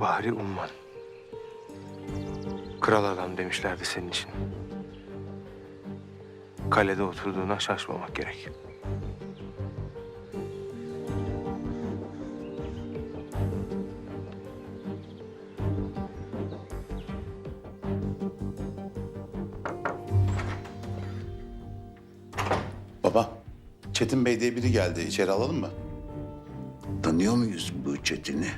Bahri Umman. Kral adam demişlerdi senin için. Kalede oturduğuna şaşmamak gerek. Baba, Çetin Bey diye biri geldi. İçeri alalım mı? Tanıyor muyuz bu Çetin'i?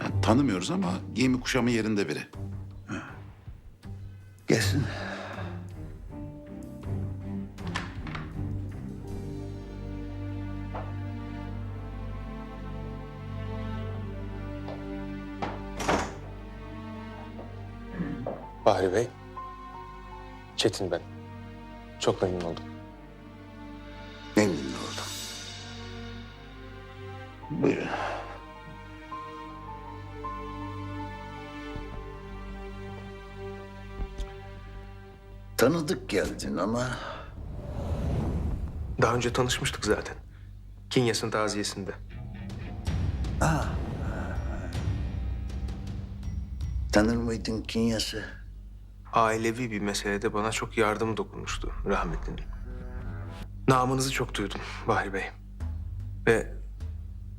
Yani tanımıyoruz ama giyimi kuşamı yerinde biri. Gelsin. Bahri Bey. Çetin ben. Çok memnun oldum. Tanıdık geldin ama Daha önce tanışmıştık zaten. Kinyas'ın taziyesinde. tanır mıydın Kinyas'ı? Ailevi bir meselede bana çok yardım dokunmuştu rahmetlinin. Namınızı çok duydum Bahri Bey. Ve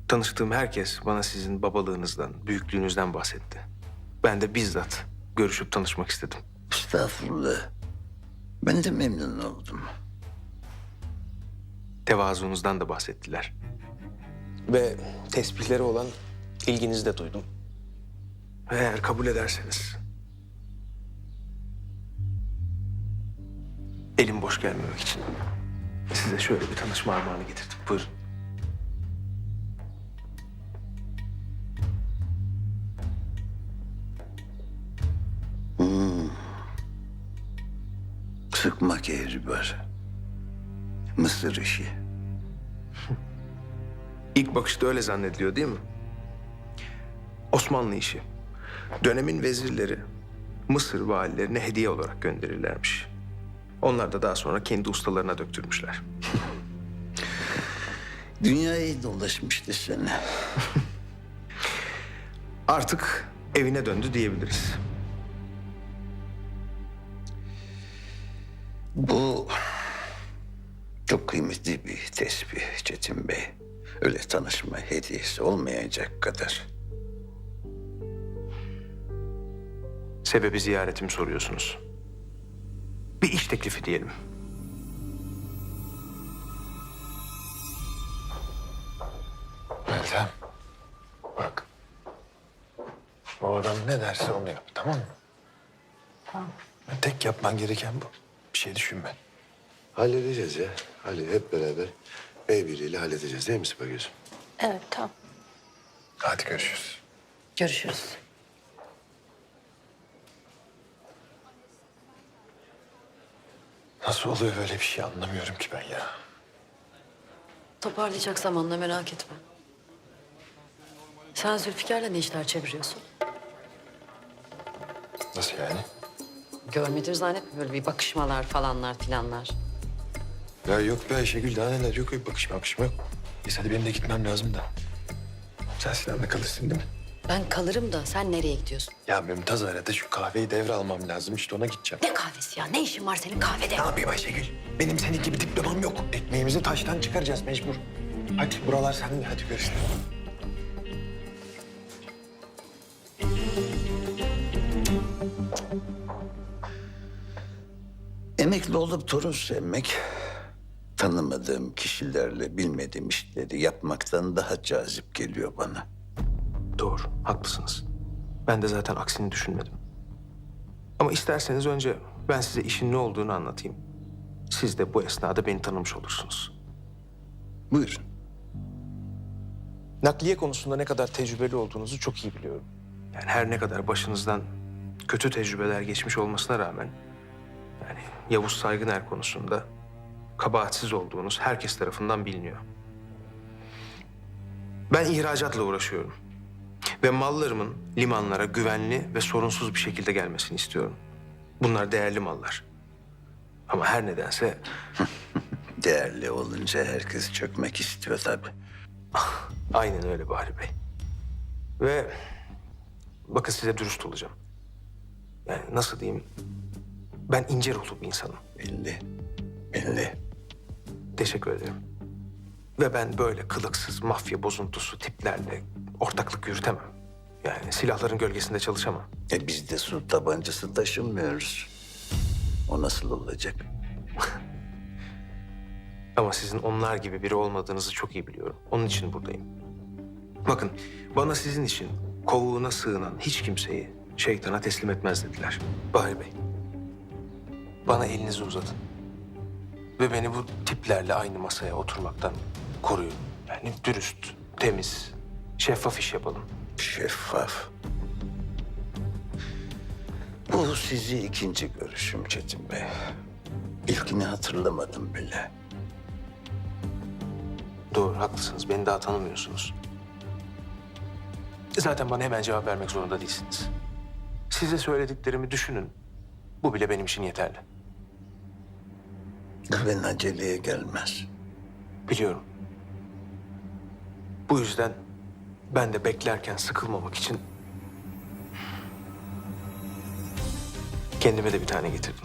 tanıştığım herkes bana sizin babalığınızdan, büyüklüğünüzden bahsetti. Ben de bizzat görüşüp tanışmak istedim. Estağfurullah. Ben de memnun oldum. Tevazunuzdan da bahsettiler. Ve tesbihleri olan ilginizi de duydum. Ve Eğer kabul ederseniz... Elim boş gelmemek için size şöyle bir tanışma armağanı getirdim. Buyurun. Sıkma kehribar. Mısır işi. İlk bakışta öyle zannediliyor değil mi? Osmanlı işi. Dönemin vezirleri Mısır valilerine hediye olarak gönderirlermiş. Onlar da daha sonra kendi ustalarına döktürmüşler. Dünyayı dolaşmıştı seni. Artık evine döndü diyebiliriz. Bu çok kıymetli bir tesbih Çetin Bey. Öyle tanışma hediyesi olmayacak kadar. Sebebi ziyaretimi soruyorsunuz. Bir iş teklifi diyelim. Meltem. Bak. O adam ne derse onu yap tamam mı? Tamam. Tek yapman gereken bu. Şey düşünme. Halledeceğiz ya. Halledeceğiz. Hep beraber el birliğiyle halledeceğiz değil mi Sıpa Gözüm? Evet tamam. Hadi görüşürüz. Görüşürüz. Nasıl oluyor böyle bir şey anlamıyorum ki ben ya. Toparlayacak zamanla merak etme. Sen Zülfikar'la ne işler çeviriyorsun? Nasıl yani? Görmedir zannetme böyle bir bakışmalar falanlar filanlar. Ya yok be Ayşegül daha neler yok yok bakışma bakışma yok. Neyse hadi benim de gitmem lazım da. Sen Sinan'la kalırsın değil mi? Ben kalırım da sen nereye gidiyorsun? Ya Mümtaz aradı şu kahveyi devralmam lazım işte ona gideceğim. Ne kahvesi ya? Ne işin var senin kahvede? Ne yapayım Ayşegül? Benim senin gibi diplomam yok. Ekmeğimizi taştan çıkaracağız mecbur. Hadi buralar sende hadi görüşürüz. Emekli olup torun sevmek, tanımadığım kişilerle bilmediğim işleri yapmaktan daha cazip geliyor bana. Doğru, haklısınız. Ben de zaten aksini düşünmedim. Ama isterseniz önce ben size işin ne olduğunu anlatayım. Siz de bu esnada beni tanımış olursunuz. Buyurun. Nakliye konusunda ne kadar tecrübeli olduğunuzu çok iyi biliyorum. Yani her ne kadar başınızdan kötü tecrübeler geçmiş olmasına rağmen... ...yani Yavuz Saygıner konusunda kabahatsiz olduğunuz herkes tarafından biliniyor. Ben ihracatla uğraşıyorum. Ve mallarımın limanlara güvenli ve sorunsuz bir şekilde gelmesini istiyorum. Bunlar değerli mallar. Ama her nedense Değerli olunca herkes çökmek istiyor tabii. Aynen öyle Bahri Bey. Ve bakın size dürüst olacağım. Yani nasıl diyeyim? Ben ince ruhlu bir insanım. Belli. Belli. Teşekkür ederim. Ve ben böyle kılıksız mafya bozuntusu tiplerle ortaklık yürütemem. Yani silahların gölgesinde çalışamam. E biz de su tabancası taşımıyoruz. O nasıl olacak? Ama sizin onlar gibi biri olmadığınızı çok iyi biliyorum. Onun için buradayım. Bakın, bana sizin için kovuğuna sığınan hiç kimseyi şeytana teslim etmez dediler. Bahri Bey, bana elinizi uzatın. Ve beni bu tiplerle aynı masaya oturmaktan koruyun. Yani dürüst, temiz, şeffaf iş yapalım. Şeffaf. Bu sizi ikinci görüşüm Çetin Bey. İlkini hatırlamadım bile. Doğru, haklısınız. Beni daha tanımıyorsunuz. Zaten bana hemen cevap vermek zorunda değilsiniz. Size söylediklerimi düşünün. Bu bile benim için yeterli. Güven aceleye gelmez. Biliyorum. Bu yüzden ben de beklerken sıkılmamak için kendime de bir tane getirdim.